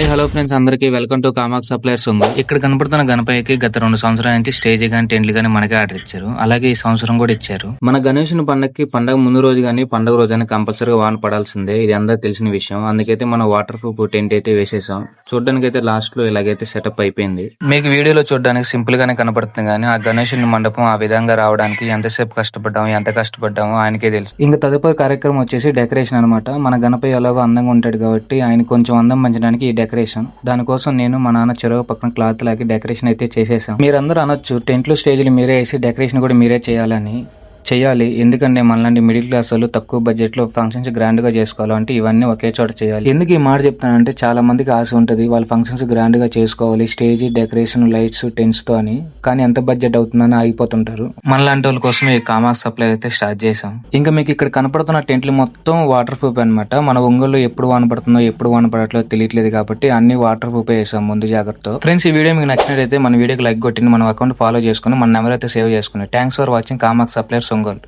Hi hello friends అందరికీ welcome to కామాక్ suppliers ఉంది. ఇక్కడ కనపడుతున్న గణపయ్యకి గత రెండు సంవత్సరాల నుంచి స్టేజ్ కానీ టెంట్లు కానీ మనకే ఆర్డర్ ఇచ్చారు. అలాగే ఈ సంవత్సరం కూడా ఇచ్చారు. మన గణేషుని పండగకి పండగ ముందు రోజు కానీ పండగ రోజు కంపల్సరీగా వాన పడాల్సిందే. ఇది అందరికి తెలిసిన విషయం. అందుకైతే మనం వాటర్ ప్రూఫ్ టెంట్ అయితే వేసేసాం. చూడడానికి అయితే లాస్ట్లో ఇలాగైతే సెటప్ అయిపోయింది. మీకు వీడియోలో చూడడానికి సింపుల్ గానే కనపడుతుంది కానీ ఆ గణేషుని మండపం ఆ విధంగా రావడానికి ఎంతసేపు కష్టపడ్డాము ఎంత కష్టపడ్డాము ఆయనకే తెలుసు. ఇంకా తదుపరి కార్యక్రమం వచ్చేసి డెకరేషన్ అనమాట మన గణపయ్య ఎలాగో అందంగా ఉంటాడు కాబట్టి ఆయన కొంచెం అందం పెంచడానికి ఈ డెకరేషన్. దానికోసం నేను మా నాన్న చెరువు పక్కన క్లాత్ లాగి డెకరేషన్ అయితే చేసేసాం. మీరందరూ అనొచ్చు టెంట్లు స్టేజ్లు మీరే వేసి డెకరేషన్ కూడా మీరే చేయాలని. చేయాలి. ఎందుకంటే మనలాంటి మిడిల్ క్లాస్ వాళ్ళు తక్కువ బడ్జెట్లో ఫంక్షన్స్ గ్రాండ్గా చేసుకోవాలంటే ఇవన్నీ ఒకే చోట చేయాలి. ఎందుకు ఈ మాట చెప్తానంటే చాలా మందికి ఆశ ఉంటుంది. వాళ్ళ ఫంక్షన్స్ గ్రాండ్గా చేసుకోవాలి. స్టేజ్ డెకరేషన్ లైట్స్ టెంట్స్తో అని. కానీ ఎంత బడ్జెట్ అవుతుందని ఆగిపోతుంటారు. మనలాంటి వాళ్ళ కోసం ఈ కామాక్స్ సప్లై అయితే స్టార్ట్ చేసాం ఇంకా మీకు ఇక్కడ కనపడుతున్న టెంట్లు మొత్తం వాటర్ ప్రూఫ్ అన్నమాట. మన ఒంగోలు ఎప్పుడు వాన పడుతుందో ఎప్పుడు వాన పడట్లేదో తెలియట్లేదు కాబట్టి అన్ని వాటర్ ప్రూఫ్ వేసాం ముందు జాగ్రత్త ఫ్రెండ్స్ ఈ వీడియో మీకు నచ్చినట్లయితే మన వీడియోకి లైక్ కొట్టింది మన అకౌంట్ ఫాలో చేసుకుని మన నెంబర్ అయితే సేవ్ చేసుకుని. థ్యాంక్స్ ఫర్ వాచింగ్ కామాక్స్ సప్లైర్స్ ఒంగోలు